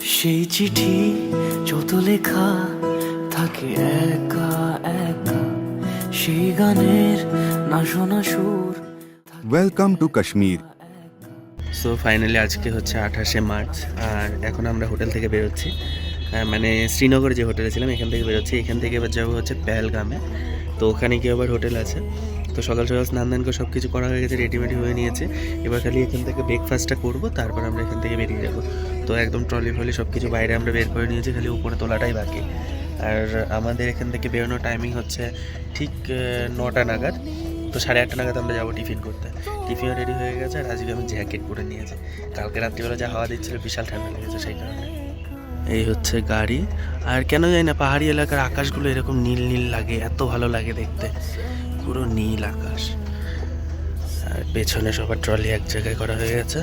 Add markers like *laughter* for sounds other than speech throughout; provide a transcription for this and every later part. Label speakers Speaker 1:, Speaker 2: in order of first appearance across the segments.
Speaker 1: সেই চিঠি যত লেখা থাকে একা একা সেই গানের না শোনা সুর
Speaker 2: welcome to Kashmir
Speaker 3: so finally আজকে হচ্ছে আঠাশে মার্চ আর এখন আমরা হোটেল থেকে বেরোচ্ছি। মানে শ্রীনগর যে হোটেলে ছিলাম এখান থেকে বেরোচ্ছি। এখান থেকে এবার যাব হচ্ছে পেহেলগামে। তো ওখানে গিয়ে আবার হোটেল আছে। তো সকাল সকাল স্নান দান করে সব কিছু করা হয়ে গেছে রেডিমেডি হয়ে নিয়েছে। এবার খালি এখান থেকে ব্রেকফাস্টটা করব, তারপর আমরা এখান থেকে বেরিয়ে যাব। তো একদম ট্রলি ফলি সব কিছু বাইরে আমরা বের করে নিয়েছি, খালি উপরে তোলাটাই বাকি। আর আমাদের এখান থেকে বেরোনোর টাইমিং হচ্ছে ঠিক নটা নাগাদ। তো সাড়ে আটটা নাগাদ আমরা যাব টিফিন করতে। টিফিনও রেডি হয়ে গেছে আর আজকে আমি জ্যাকেট পরে নিয়েছি। কালকে রাত্রিবেলা যা হাওয়া দিচ্ছিল, বিশাল ঠান্ডা লেগেছে সেই কারণে। এই হচ্ছে গাড়ি। আর কেন জানি না, পাহাড়ি এলাকার আকাশগুলো এরকম নীল নীল লাগে, এত ভালো লাগে দেখতে। পুরো নীল আকাশ। আর পেছনে সবার ট্রলি এক জায়গায় করা হয়ে গেছে।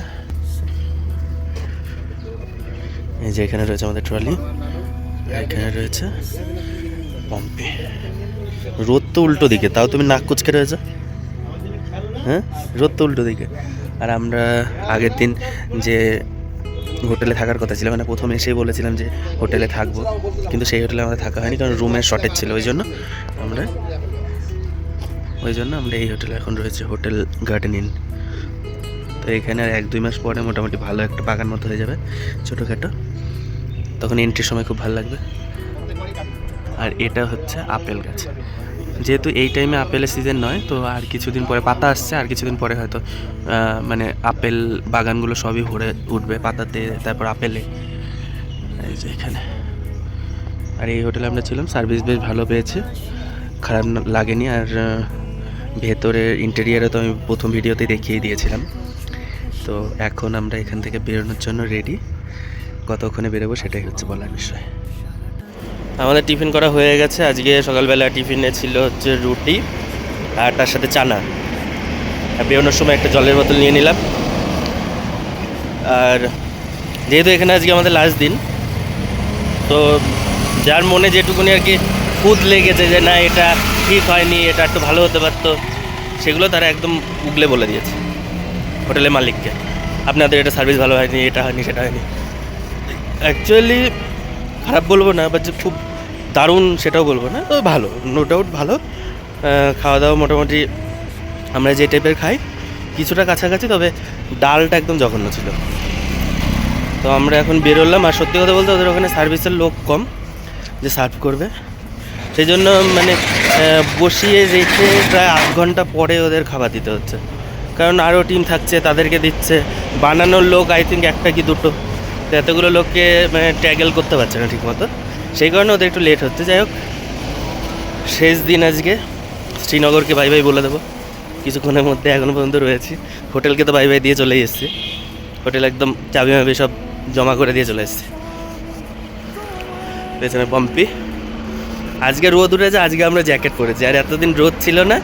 Speaker 3: এই যে এখানে রয়েছে আমাদের ট্রলি, এখানে রয়েছে পম্পে। রোদ তো উল্টো দিকে, তাও তুমি নাক কুচকে রয়েছে? হ্যাঁ? রোদ তো উল্টো দিকে। আর আমরা আগের দিন যে হোটেলে থাকার কথা ছিল মানে প্রথমে এসেই বলেছিলাম যে হোটেলে থাকব, কিন্তু সেই হোটেলে আমাদের থাকা হয়নি, কারণ রুমের শর্টেজ ছিল, ওই জন্য আমরা ওই জন্য আমরা এই হোটেলে এখন রয়েছে, হোটেল গার্ডেন ইন। তো এখানে আর এক দুই মাস পরে মোটামুটি ভালো একটা বাগান মতো হয়ে যাবে, ছোটোখাটো। তখন এন্ট্রির সময় খুব ভালো লাগবে। আর এটা হচ্ছে আপেল গাছ। যেহেতু এই টাইমে আপেলের সিজন নয়, তো আর কিছুদিন পরে পাতা আসছে, আর কিছুদিন পরে হয়তো মানে আপেল বাগানগুলো সবই ভরে উঠবে পাতাতে, তারপর আপেলে। এই যে এখানে। আর এই হোটেলে আমরা ছিলাম সার্ভিস বেশ ভালো পেয়েছি। খারাপ লাগেনি, আর ভেতরের ইন্টেরিয়ারে তো আমি প্রথম ভিডিওতে দেখিয়ে দিয়েছিলাম। তো এখন আমরা এখান থেকে বেরোনোর জন্য রেডি কতক্ষণে বেরোবো সেটাই হচ্ছে বলার বিষয়। আমাদের টিফিন করা হয়ে গেছে। আজকে সকালবেলা টিফিনে ছিল হচ্ছে রুটি আর তার সাথে চানা। বেরোনোর সময় একটা জলের বোতল নিয়ে নিলাম। আর যেহেতু এখানে আজকে আমাদের লাস্ট দিন, তো যার মনে যেটুকুনি আর কি খুদ লেগেছে যে না, এটা ঠিক হয়নি, এটা একটু ভালো হতে পারতো। সেগুলো তারা একদম উগলে বলে দিয়েছে হোটেলের মালিককে। আপনাদের এটা সার্ভিস ভালো হয়নি, এটা হয়নি, সেটা হয়নি। অ্যাকচুয়ালি খারাপ বলব না বা যে খুব দারুণ সেটাও বলব না, তো ভালো নো ডাউট ভালো। খাওয়া দাওয়া মোটামুটি আমরা যে টাইপের খাই, কিছুটা কাছাকাছি, তবে ডালটা একদম জঘন্য ছিল। তো আমরা এখন বেরোলাম, আর সত্যি কথা বলতে ওদের ওখানে সার্ভিসের লোক কম, যে সার্ভ করবে। সেই জন্য মানে বসিয়ে রেখে প্রায় আধ ঘণ্টা পরে ওদের খাবার দিতে হচ্ছে। কারণ আরও টিম থাকছে, তাদেরকে দিচ্ছে। বানানোর লোক আই থিঙ্ক একটা কি দুটো। তো এতগুলো লোককে মানে ট্যাগেল করতে পারছে না ঠিকমতো। সেই কারণে ওদের একটু লেট হচ্ছে। যাই হোক, শেষ দিন আজকে। শ্রীনগরকে বাই বাই বলে দেবো। কিছুক্ষণের মধ্যে এখনও পর্যন্ত রয়েছি। হোটেলকে তো বাই বাই দিয়ে চলেই এসেছি। হোটেল একদম চাবি মাবি সব জমা করে দিয়ে চলে এসেছি। পেছনে পম্পি আজকে রোদ উঠেছে, আজকে আমরা জ্যাকেট পরেছি। আর এতদিন রোদ ছিল না,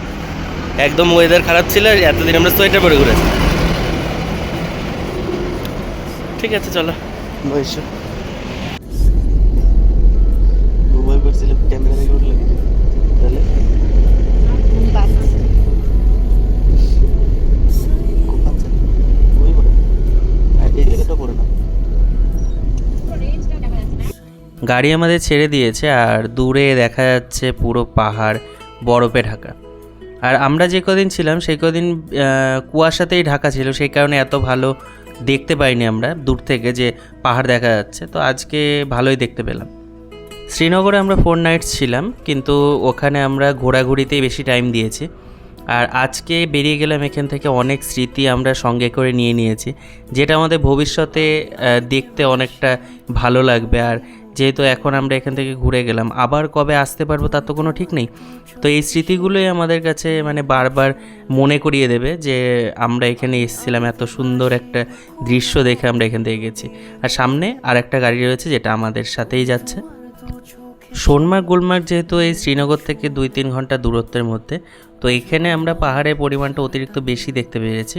Speaker 3: একদম ওয়েদার খারাপ ছিল, আর এতদিন আমরা সোয়েটার পরে ঘুরেছি। ঠিক আছে, চলো। বসো। গাড়ি আমাদের ছেড়ে দিয়েছে আর দূরে দেখা যাচ্ছে পুরো পাহাড়, বরফে ঢাকা। আর আমরা যে কদিন ছিলাম, সেই কদিন কুয়াশাতেই ঢাকা ছিল, সেই কারণে এত ভালো দেখতে পাইনি আমরা দূর থেকে যে পাহাড় দেখা যাচ্ছে। তো আজকে ভালোই দেখতে পেলাম। শ্রীনগরে আমরা ফোর নাইটস ছিলাম, কিন্তু ওখানে আমরা ঘোরাঘুরিতেই বেশি টাইম দিয়েছি। আর আজকে বেরিয়ে গেলাম এখান থেকে অনেক স্মৃতি আমরা সঙ্গে করে নিয়ে নিয়েছি, যেটা আমাদের ভবিষ্যতে দেখতে অনেকটা ভালো লাগবে। আর যেহেতু এখন আমরা এখান থেকে ঘুরে গেলাম, আবার কবে আসতে পারব তার তো কোনো ঠিক নেই। তো এই স্মৃতিগুলোই আমাদের কাছে মানে বারবার মনে করিয়ে দেবে যে আমরা এখানে এসেছিলাম, এত সুন্দর একটা দৃশ্য দেখে আমরা এখান থেকে গেছি। আর সামনে আর একটা গাড়ি রয়েছে যেটা আমাদের সাথেই যাচ্ছে। সোনমার্গ, গুলমার্গ যেহেতু এই শ্রীনগর থেকে দুই তিন ঘণ্টা দূরত্বের মধ্যে, তো এখানে আমরা পাহাড়ের পরিমাণটা অতিরিক্ত বেশি দেখতে পেরেছি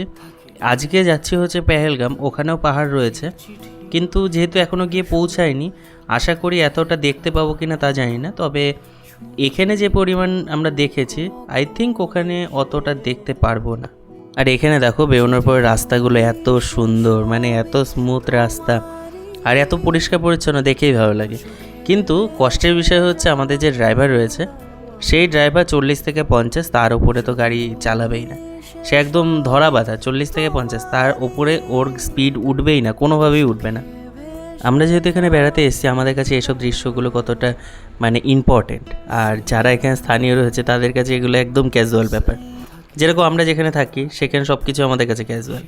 Speaker 3: আজকে যাচ্ছি হচ্ছে পেহেলগাম, ওখানেও পাহাড় রয়েছে। কিন্তু যেহেতু এখনও গিয়ে পৌঁছায়নি, আশা করি এতটা দেখতে পাবো কি না তা জানি না। তবে এখানে যে পরিমাণ আমরা দেখেছি আই থিঙ্ক ওখানে অতটা দেখতে পারব না। আর এখানে দেখো, বেরোনোর পরে রাস্তাগুলো এত সুন্দর মানে এত স্মুথ রাস্তা, আর এত পরিষ্কার পরিচ্ছন্ন, দেখেই ভালো লাগে। কিন্তু কষ্টের বিষয় হচ্ছে আমাদের যে ড্রাইভার রয়েছে, সেই ড্রাইভার চল্লিশ থেকে পঞ্চাশ, তার উপরে তো গাড়ি চালাবেই না। সে একদম ধরা বাঁধা, চল্লিশ থেকে পঞ্চাশ। তার উপরে ওর স্পিড উঠবেই না, কোনোভাবেই উঠবে না। আমরা যেহেতু এখানে বেড়াতে এসেছি, আমাদের কাছে এসব দৃশ্যগুলো কতটা মানে ইম্পর্টেন্ট আর যারা এখানে স্থানীয় রয়েছে, তাদের কাছে এগুলো একদম ক্যাজুয়াল ব্যাপার। যেরকম আমরা যেখানে থাকি, সেখানে সব কিছু আমাদের কাছে ক্যাজুয়াল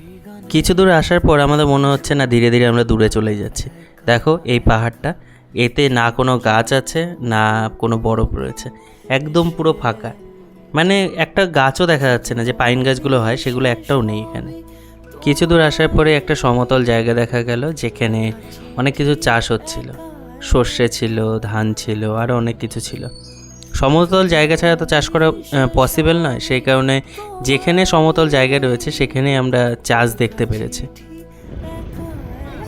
Speaker 3: কিছু দূর আসার পর আমাদের মনে হচ্ছে, না, ধীরে ধীরে আমরা দূরে চলে যাচ্ছি। দেখো, এই পাহাড়টা, এতে না কোনো গাছ আছে, না কোনো বরফ রয়েছে। একদম পুরো ফাঁকা। মানে একটা গাছও দেখা যাচ্ছে না যে পাইন গাছগুলো হয়, সেগুলো একটাও নেই এখানে। কিছু দূর আসার পরে একটা সমতল জায়গা দেখা গেল, যেখানে অনেক কিছু চাষ হচ্ছিল। সর্ষে ছিল, ধান ছিল আরও অনেক কিছু ছিল। সমতল জায়গা ছাড়া তো চাষ করা পসিবল নয়। সেই কারণে যেখানে সমতল জায়গা রয়েছে, সেখানে আমরা চাষ দেখতে পেরেছি।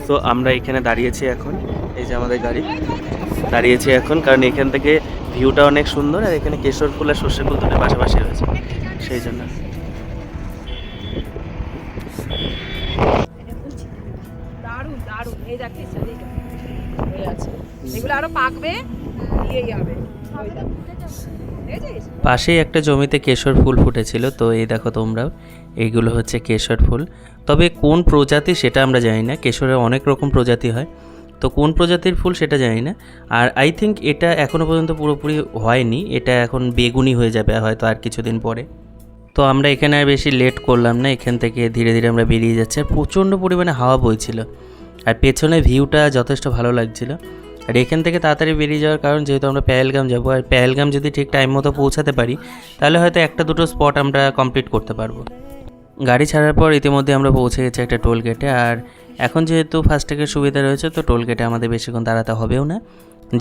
Speaker 3: তো আমরা এখানে দাঁড়িয়েছি এখন। এই যে আমাদের গাড়ি, দাঁড়িয়েছি এখন। কারণ এখান থেকে ভিউটা অনেক সুন্দর আর এখানে কেশর ফুল আর সর্ষে ফুল দুটো পাশাপাশি রয়েছে। সেই জন্য। পাশেই একটা জমিতে কেশর ফুল ফুটেছিল তো এই দেখো তোমরা এইগুলো হচ্ছে কেশর ফুল। তবে কোন প্রজাতি সেটা আমরা জানি না কেশরের অনেক রকম প্রজাতি হয়। তো কোন প্রজাতির ফুল সেটা জানি না। আর আই থিঙ্ক এটা এখনও পর্যন্ত পুরোপুরি হয়নি। এটা এখন বেগুনি হয়ে যাবে হয়তো আর কিছুদিন পরে। তো আমরা এখানে আর বেশি লেট করলাম না। এখান থেকে ধীরে ধীরে আমরা বেরিয়ে যাচ্ছি। আর প্রচণ্ড পরিমাণে হাওয়া বইছিল। আর পেছনে ভিউটা যথেষ্ট ভালো লাগছিল। আর এখান থেকে তাড়াতাড়ি বেরিয়ে যাওয়ার কারণ যেহেতু আমরা পেহেলগাম যাব। আর পেহেলগাম যদি ঠিক টাইম মতো পৌঁছাতে পারি, তাহলে হয়তো একটা দুটো স্পট আমরা কমপ্লিট করতে পারব। গাড়ি ছাড়ার পর ইতিমধ্যে আমরা পৌঁছে গেছি একটা টোল গেটে আর এখন যেহেতু ফাস্ট্যাগের সুবিধা রয়েছে, তো টোল গেটে আমাদের বেশিক্ষণ দাঁড়াতে হবেও না।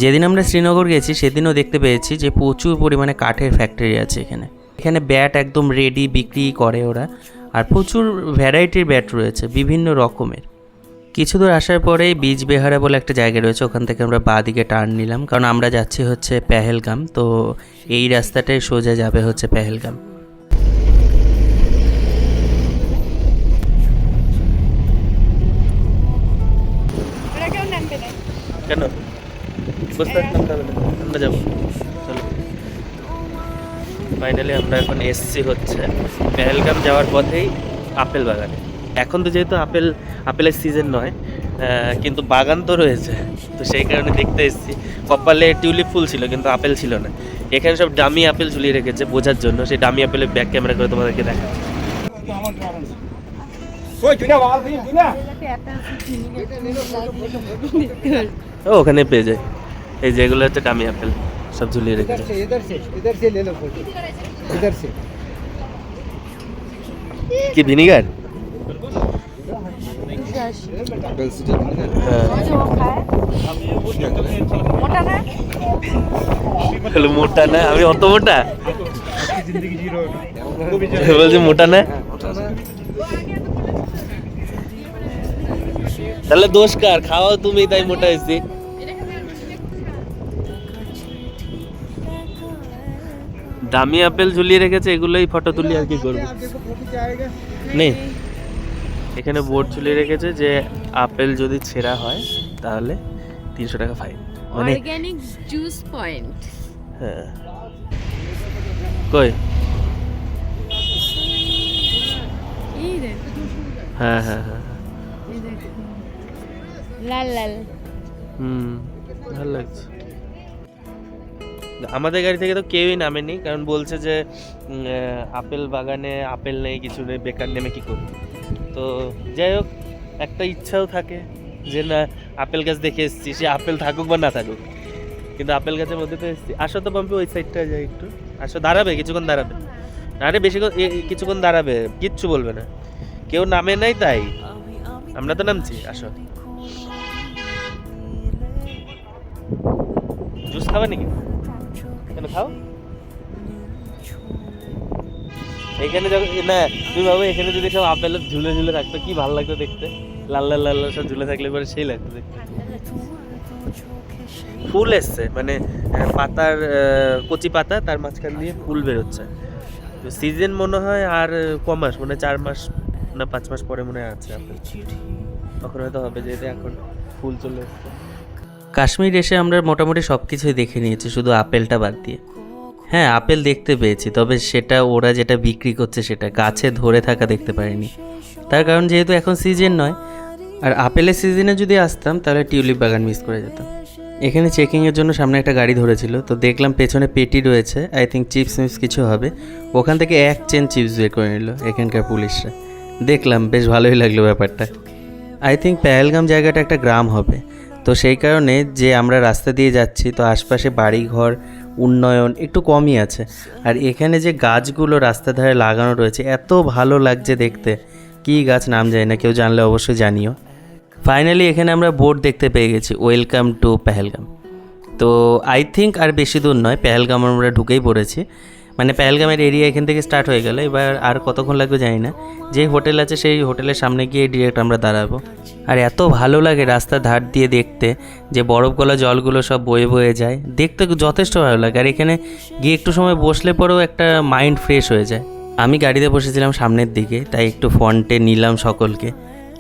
Speaker 3: যেদিন আমরা শ্রীনগর গেছি, সেদিনও দেখতে পেয়েছি যে প্রচুর পরিমাণে কাঠের ফ্যাক্টরি আছে এখানে। এখানে ব্যাট একদম রেডি বিক্রি করে ওরা, আর প্রচুর ভ্যারাইটির ব্যাট রয়েছে, বিভিন্ন রকমের। কিছু দূর আসার পরেই বীজ বেহারা বলে একটা জায়গা রয়েছে, ওখান থেকে আমরা বাঁ দিকে টার্ন নিলাম। কারণ আমরা যাচ্ছি হচ্ছে পেহেলগাম তো এই রাস্তাটাই সোজা যাবে হচ্ছে পেহেলগাম তাহলে। আমরা যাব। চলো। ফাইনালি আমরা এখন এসছি হচ্ছে পেহেলগাম যাওয়ার পথেই আপেল বাগানে। এখন তো যেহেতু আপেল আপেলের সিজন নয় কিন্তু বাগান তো রয়েছে। তো সেই কারণে দেখতে এসেছি। কপালে টিউলিপ ফুল ছিল কিন্তু আপেল ছিল না। এখানে সব ডামি আপেল ঝুলিয়ে রেখেছে বোঝার জন্য। সেই ডামি আপেলের ব্যাক ক্যামেরা করে তোমাদেরকে দেখা ও ওখানে পেয়ে যায়। এই যেগুলো হচ্ছে কামি আপেল সব ঝুলিয়ে রেখেছে কি ভিনিগার?
Speaker 4: হ্যাঁ।
Speaker 3: হ্যাঁ। মোটা না? আমি অত মোটা? বলছি মোটা না? তাহলে দোষ কার? খাওয়াও তুমি তাই মোটা হয়েছি। দামি আপেল ঝুলিয়ে রেখেছে এগুলোই ফটো তুলি আর কি করব। নেই। এখানে বোর্ড ঝুলিয়ে রেখেছে যে আপেল যদি ছেঁড়া হয় তাহলে তিনশো টাকা ফাইন
Speaker 5: অর্গানিক জুস পয়েন্ট
Speaker 3: হ্যাঁ। কই? হ্যাঁ হ্যাঁ হ্যাঁ।
Speaker 5: লাল লাল।
Speaker 3: হুম ভালো লাগছে। আমাদের গাড়ি থেকে তো কেউই নামেনি, কারণ বলছে যে আপেল বাগানে আপেল নেই, কিছু নেই, বেকার নেমে কী করবে? তো যাই হোক, একটা ইচ্ছাও থাকে যে, না, আপেল গাছ দেখে এসেছি, সে আপেল থাকুক বা না থাকুক। কিন্তু আপেল গাছের মধ্যে তো এসেছি। আসো তো পাম্পে ওই সাইডটা যাই একটু। আসো, দাঁড়াবে, কিছুক্ষণ দাঁড়াবে। আরে এ- কিছুক্ষণ দাঁড়াবে, কিচ্ছু বলবে না। কেউ নামে নাই তাই। আমরা তো নামছি, আসো। জুস খাবে নাকি? কেন খাও এখানে না, তুমি এখানে যদি সব আপেল ঝুলে ঝুলে থাকতো, কি ভালো লাগতো দেখতে? লাল লাল লাল সব ঝুলে থাকলে পরে সেই লাগতো দেখতে। ফুল এসছে মানে পাতার কচি পাতা, তার মাঝখান দিয়ে ফুল বেরোচ্ছে। তো সিজন মনে হয় আর ক মাস? মানে চার মাস না পাঁচ মাস পরে মনে হয় আছে তখন হয়তো হবে, যেহেতু এখন ফুল চলে এসছে। কাশ্মীর এসে আমরা মোটামুটি সব কিছুই দেখে নিয়েছি, শুধু আপেলটা বাদ দিয়ে। হ্যাঁ আপেল দেখতে পেয়েছি, তবে সেটা ওরা যেটা বিক্রি করছে সেটা গাছে ধরে থাকা দেখতে পারিনি। তার কারণ যেহেতু এখন সিজন নয়, আর আপেলের সিজনে যদি আসতাম, তাহলে টিউলিপ বাগান মিস করে যেতাম। এখানে চেকিংয়ের জন্য সামনে একটা গাড়ি ধরেছিল, তো দেখলাম পেছনে পেটি রয়েছে আই থিঙ্ক চিপস মিপস কিছু হবে। ওখান থেকে এক চেন চিপস বের করে নিল এখানকার পুলিশরা। দেখলাম, বেশ ভালোই লাগল ব্যাপারটা। আই থিঙ্ক পেহেলগাম জায়গাটা একটা গ্রাম হবে। তো সেই কারণে যে আমরা রাস্তা দিয়ে যাচ্ছি, তো আশপাশে বাড়ি ঘর উন্নয়ন একটু কমই আছে। আর এখানে যে গাছগুলো রাস্তার ধারে লাগানো রয়েছে, এত ভালো লাগছে দেখতে। কী গাছ নাম যায় না, কেউ জানলে অবশ্যই জানিও। ফাইনালি এখানে আমরা বোর্ড দেখতে পেয়ে গেছি ওয়েলকাম টু পেহেলগাম তো আই থিঙ্ক আর বেশি দূর নয় পেহেলগাম আমরা ঢুকেই পড়েছি। মানে পেহেলগামের এরিয়া এখান থেকে স্টার্ট হয়ে গেল। এবার আর কতক্ষণ লাগবে জানি না। যে হোটেল আছে সেই হোটেলের সামনে গিয়ে ডিরেক্ট আমরা দাঁড়াবো। আর এত ভালো লাগে রাস্তার ধার দিয়ে দেখতে, যে বরফ গলা জলগুলো সব বয়ে বয়ে যায়। দেখতে যথেষ্ট ভালো লাগে। আর এখানে গিয়ে একটু সময় বসলে পরেও একটা মাইন্ড ফ্রেশ হয়ে যায়। আমি গাড়িতে বসেছিলাম সামনের দিকে, তাই একটু ফন্টে নিলাম সকলকে।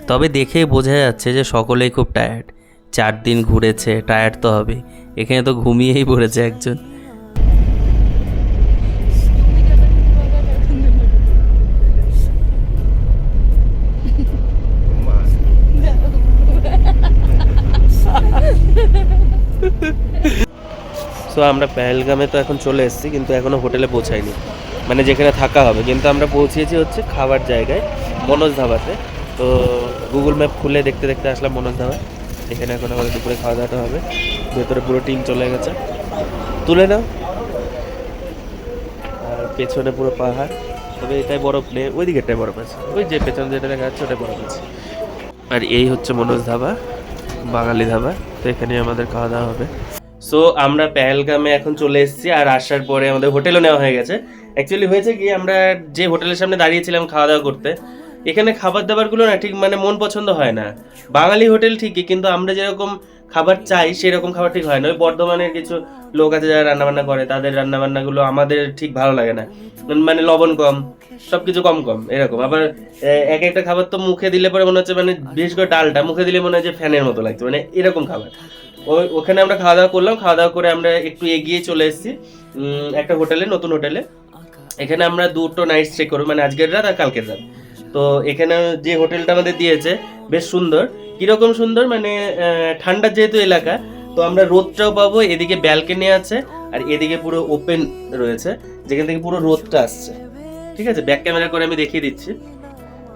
Speaker 3: তবে দেখেই বোঝা যাচ্ছে যে সকলেই খুব টায়ার্ড চার দিন ঘুরেছে টায়ার্ড তো হবে এখানে তো ঘুমিয়েই পড়েছে একজন। সো আমরা পেহেলগামে তো এখন চলে এসেছি, কিন্তু এখনও হোটেলে পৌঁছাইনি। মানে যেখানে থাকা হবে। কিন্তু আমরা পৌঁছেছি হচ্ছে খাবার জায়গায়, মনোজ ধাবাতে। তো গুগল ম্যাপ খুলে দেখতে দেখতে আসলাম মনোজ ধাবা। এখানে এখন আমাদের দুপুরে খাওয়া দাওয়াটা হবে। ভেতরে পুরো টিম চলে গেছে। তুলে নাও। আর পেছনে পুরো পাহাড়। তবে এটাই বরফ নেই ওই দিকেরটাই বরফ আছে। ওই যে পেছনে যেটা দেখা যাচ্ছে, ওটাই বরফ আছে। আর এই হচ্ছে মনোজ ধাবা। বাঙালি ধাবা, তো এখানে আমাদের খাওয়া দাওয়া হবে। সো আমরা পেহেলগামে এখন চলে এসেছি আর আসার পরে আমাদের হোটেলও নেওয়া হয়ে গেছে। অ্যাকচুয়ালি হয়েছে কি, আমরা যে হোটেলের সামনে দাঁড়িয়েছিলাম খাওয়া দাওয়া করতে, এখানে খাবার দাবারগুলো না ঠিক মানে মন পছন্দ হয় না। বাঙালি হোটেল ঠিকই, কিন্তু আমরা যেরকম খাবার চাই, সেরকম খাবার ঠিক হয় না। ওই বর্ধমানের কিছু লোক আছে যারা রান্নাবান্না করে, তাদের রান্নাবান্নাগুলো আমাদের ঠিক ভালো লাগে না। মানে লবণ কম সব কিছু কম কম, এরকম। আবার এক একটা খাবার তো মুখে দিলে পরে মনে হচ্ছে মানে বিশেষ করে ডালটা, মুখে দিলে মনে যে ফ্যানের মতো লাগছে মানে এরকম খাবার। ওই ওখানে আমরা খাওয়া দাওয়া করলাম, খাওয়া দাওয়া করে আমরা একটু এগিয়ে চলে এসেছি একটা হোটেলে, নতুন হোটেলে। এখানে আমরা দুটো নাইট স্টে করব মানে আজকের রাত আর কালকের রাত। তো এখানে যে হোটেলটা আমাদের দিয়েছে বেশ সুন্দর। কীরকম সুন্দর? মানে আহ, ঠান্ডার যেহেতু এলাকা তো আমরা রোদটাও পাবো এদিকে ব্যালকনি আছে আর এদিকে পুরো ওপেন রয়েছে যেখান থেকে পুরো রোদটা আসছে। ঠিক আছে? ব্যাক ক্যামেরা করে আমি দেখিয়ে দিচ্ছি।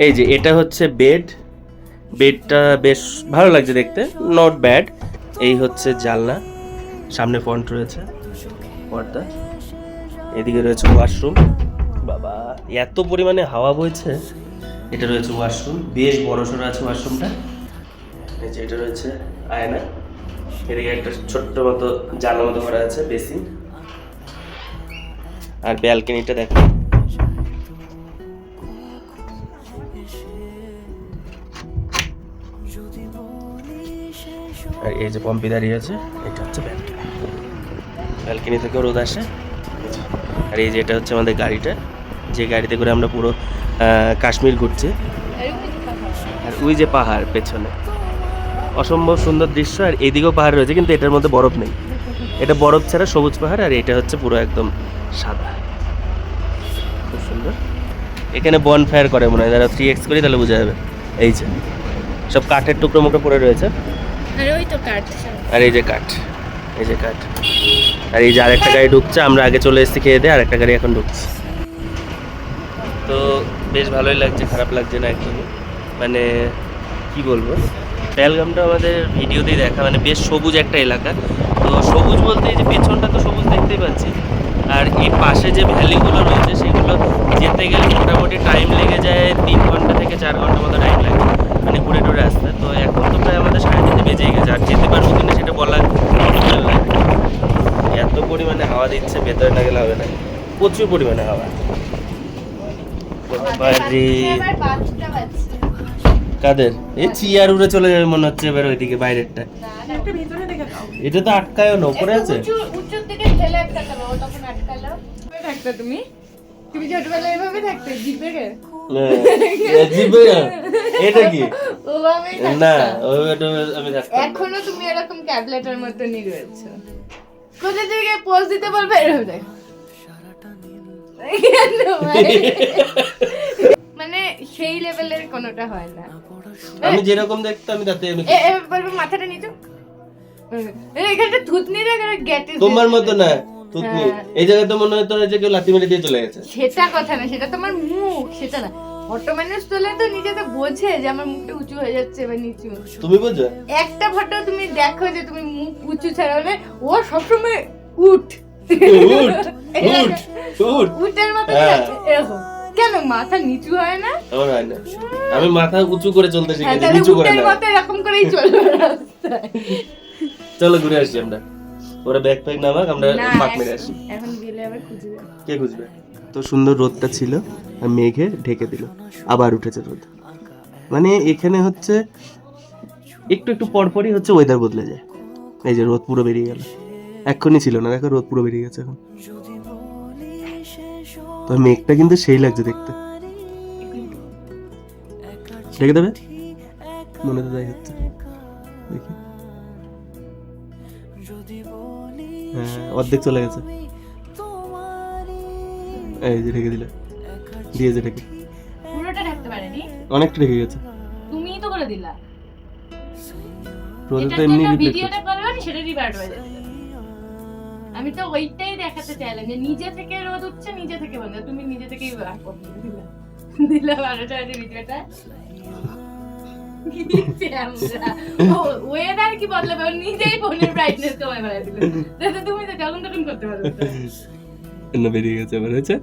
Speaker 3: এই যে এটা হচ্ছে বেড বেডটা বেশ ভালো লাগছে দেখতে নট ব্যাড এই হচ্ছে জানলা সামনে ফ্রন্ট রয়েছে পর্দা। এদিকে রয়েছে ওয়াশরুম বাবা এত পরিমাণে হাওয়া বইছে। এটা রয়েছে ওয়াশরুম, বেশ বড় সড়ো আছে ওয়াশরুমটা। এই যে এটা রয়েছে আয়না। এদিকে একটা ছোট্ট মতো জানলা মতো করা আছে, বেসিন। আর ব্যালকনিটা দেখো। আর এই যে পম্পি দাঁড়িয়ে আছে, এটা হচ্ছে ব্যালকনি। ব্যালকনি থেকেও রোদ আসে। আর এই যে এটা হচ্ছে আমাদের গাড়িটা। যে গাড়িতে করে আমরা পুরো কাশ্মীর ঘুরছে। আর ওই যে পাহাড় পেছনে। অসম্ভব সুন্দর দৃশ্য আর এদিকেও পাহাড় রয়েছে কিন্তু এটার মধ্যে বরফ নেই। এটা বরফ ছাড়া সবুজ পাহাড় আর এটা হচ্ছে পুরো একদম সাদা। খুব সুন্দর। এখানে বন ফায়ার করে মনে হয় যারা থ্রি এক্স করি তাহলে বোঝা যাবে। এই যে সব কাঠের টুকরো মুখো পড়ে রয়েছে।
Speaker 5: আর ওই তো কাঠ।
Speaker 3: আর এই যে কাঠ এই যে কাঠ। আর এই যে আরেকটা গাড়ি ঢুকছে আমরা আগে চলে এসেছি খেয়ে দিয়ে আরেকটা গাড়ি এখন ঢুকছে। বেশ ভালোই লাগছে, খারাপ লাগছে না একদমই মানে কি বলব? পেহেলগামটা আমাদের ভিডিওতেই দেখা মানে বেশ সবুজ একটা এলাকা। তো সবুজ বলতে যে পেছনটা তো সবুজ দেখতেই পাচ্ছি। আর এই পাশে যে ভ্যালিগুলো রয়েছে, সেগুলো যেতে গেলে মোটামুটি টাইম লেগে যায় তিন ঘণ্টা থেকে চার ঘণ্টা মতো টাইম লাগে মানে ঘুরে টুরে আসতে। তো এখন তো প্রায় আমাদের সাড়ে তিনটে বেজেই গেছে, আর যেতে পারব কিনা সেটা বলা এত পরিমাণে হাওয়া দিচ্ছে, ভেতরে না গেলে হবে না। প্রচুর পরিমাণে হাওয়া। কাদের? এই চিয়ার উড়ে চলে যাবে মনে হচ্ছে এবার ওইদিকে বাইরেরটা। এটা তো আটকায় না আছে?
Speaker 4: থাকতে তুমি তুমি এভাবে থাকতে
Speaker 3: না।
Speaker 4: আমি
Speaker 5: এখনও তুমি এরকম ক্যাবলেটের রয়েছে। কোথায় থেকে পোজ দিতে বলবে? এরকম? *laughs* মানে সেই লেভেলের কোনোটা হয় না।
Speaker 4: আমি যেরকম দেখতে আমি তাতে আমি
Speaker 5: এ- এ মাথাটা নিচু এখানটা থুতনি রে গেট
Speaker 4: তোমার মতো না তুতনি
Speaker 5: হ্যাঁ।
Speaker 4: এই জায়গায় তো মনে হয় তোর যে কেউ লাথি মেরে দিয়ে চলে গেছে।
Speaker 5: সেটা কথা না সেটা তোমার মুখ সেটা না। ফটো মানুষ তোলে তো নিজে তো বোঝে যে আমার মুখটা উঁচু হয়ে যাচ্ছে বা নিচু।
Speaker 4: তুমি বুঝছ
Speaker 5: একটা ফটো তুমি দেখো যে তুমি মুখ উঁচু ছাড়া হলে ও সবসময় উঠ।
Speaker 4: উঠ উঠ উঠ।
Speaker 5: উটের মতো
Speaker 4: হ্যাঁ।
Speaker 5: এরকম। কেন মাথা নিচু হয় না?
Speaker 4: আমার হয় না। আমি মাথা উঁচু করে চলতে
Speaker 5: হ্যাঁ
Speaker 4: শিখেছি নিচু করে না।
Speaker 5: মতো এরকম করেই চলবে
Speaker 4: চলো ঘুরে আসি আমরা। ওরা ব্যাগ প্যাক নামাক আমরা পাক মেরে আসি।
Speaker 5: এখন- এখন গেলে আবার খুঁজবে।
Speaker 4: কে খুঁজবে? তো সুন্দর রোদটা ছিল আর মেঘে ঢেকে দিল। আবার উঠেছে রোদ। মানে এখানে হচ্ছে একটু একটু পরপরই হচ্ছে ওয়েদার বদলে যায়। এই যে রোদ পুরো বেরিয়ে গেল। এক্ষুনি ছিল না দেখো রোদ পুরো বেরিয়ে গেছে এখন। তো মেঘটা কিন্তু সেই লাগছে দেখতে। ঢেকে দেবে? মনে তো তাই হচ্ছে। দেখি। হ্যাঁ অর্ধেক চলে গেছে। এই যে ঢেকে দিলে। দিয়েছে ঢেকে।
Speaker 5: পুরোটা
Speaker 4: অনেকটা ঢেকে গেছে।
Speaker 5: তুমিই তো করে দিলা।
Speaker 4: রোদে
Speaker 5: এটা
Speaker 4: তো এমনি রিফ্লেক্ট
Speaker 5: ভিডিওটা করবে সেটা রিভার্ট হয়ে আমি তো ওইটাই দেখাতে চাইলাম যে নিজে থেকে রোদ উঠছে নিজে থেকে বন্ধ। তুমি নিজে থেকেই বার করে দিলা। দিলা বারোটা বাজে ভিডিওটা। ওয়েদার কি বদলাবে? ও নিজেই ফোনের ব্রাইটনেস কমায় বাড়াই দিল। তুমি তো যখন তখন করতে পারো।
Speaker 4: না বেরিয়ে গেছে মনে হয়েছে?